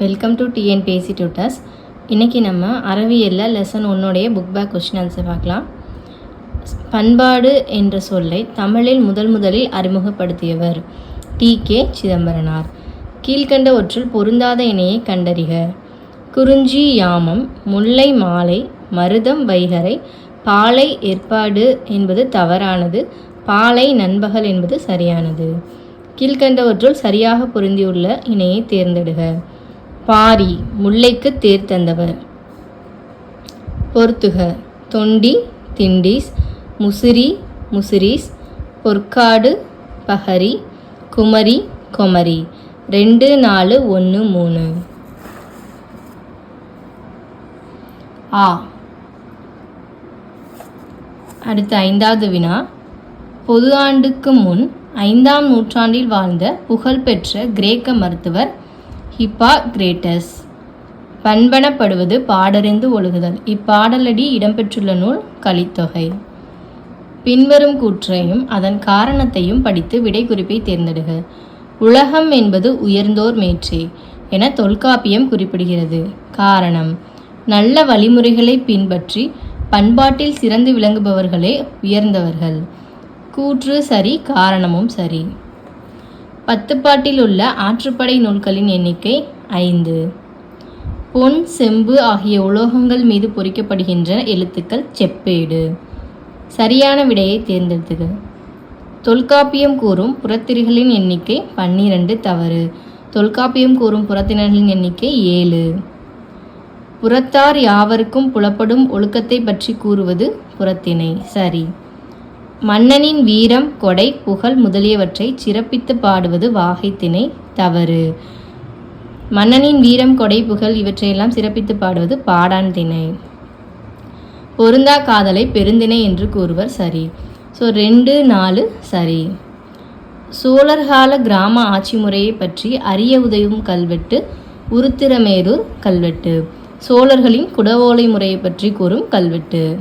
Welcome to TNPSC tutors இன்றைக்கி நம்ம அறவியலில் லெசன் ஒன்னுடைய புக் பேக் கொஸ்டின் ஆன்சர் பார்க்கலாம். பண்பாடு என்ற சொல்லை தமிழில் முதல் முதலில் அறிமுகப்படுத்தியவர் டி கே சிதம்பரனார். கீழ்கண்டவற்றுள் பொருந்தாத இணையை கண்டறிக. குறிஞ்சி யாமம் முல்லை மாலை மருதம் வைகரை பாலை ஏற்பாடு என்பது தவறானது பாலை நண்பகல் என்பது சரியானது. கீழ்கண்டவற்றுள் சரியாக பொருந்தியுள்ள இணையை தேர்ந்தெடுக. பாரி முல்லைக்கு தேர் தந்தவர். பொறுத்துக. தொண்டி திண்டீஸ் முசிறி முசிறீஸ் பொற்காடு பஹரி குமரி கொமரி. ரெண்டு நாலு ஒன்று மூணு. ஆ. அடுத்த ஐந்தாவது வினா. பொது ஆண்டுக்கு முன் ஐந்தாம் நூற்றாண்டில் வாழ்ந்த புகழ்பெற்ற கிரேக்க மருத்துவர் ஹிப்பா கிரேட்டஸ் பண்பனப்படுவது பாடறிந்து ஒழுகுதல். இப்பாடலடி இடம்பெற்றுள்ள நூல் கலித்தொகை. பின்வரும் கூற்றையும் அதன் காரணத்தையும் படித்து விடை குறிப்பை தேர்ந்தெடுக. உலகம் என்பது உயர்ந்தோர் மேற்றே என தொல்காப்பியம் குறிப்பிடுகிறது. காரணம் நல்ல வழிமுறைகளை பின்பற்றி பண்பாட்டில் சிறந்து விளங்குபவர்களே உயர்ந்தவர்கள். கூற்று சரி காரணமும் சரி. பத்துப்பாட்டில் உள்ள ஆற்றுப்படை நூல்களின் எண்ணிக்கை ஐந்து. பொன் செம்பு ஆகிய உலோகங்கள் மீது பொறிக்கப்படுகின்ற எழுத்துக்கள் செப்பேடு. சரியான விடையை தேர்ந்தெடுத்துக. தொல்காப்பியம் கூறும் புறத்திரிகளின் எண்ணிக்கை பன்னிரண்டு தவறு. தொல்காப்பியம் கூறும் புறத்தினர்களின் எண்ணிக்கை ஏழு. புறத்தார் யாவருக்கும் புலப்படும் ஒழுக்கத்தை பற்றி கூறுவது புறத்திணை. சரி. மன்னனின் வீரம் கொடை புகழ் முதலியவற்றை சிறப்பித்து பாடுவது வாகைத்திணை தவறு. மன்னனின் வீரம் கொடை புகழ் இவற்றையெல்லாம் சிறப்பித்து பாடுவது பாடான் திணை. பொருந்தா காதலை பெருந்திணை என்று கூறுவர் சரி. ஸோ ரெண்டு நாலு சரி. சோழர்கால கிராம ஆட்சி முறையை பற்றி அறிய உதவும் கல்வெட்டு உருத்திரமேரூர் கல்வெட்டு. சோழர்களின் குடவோலை முறையை பற்றி கூறும் கல்வெட்டு.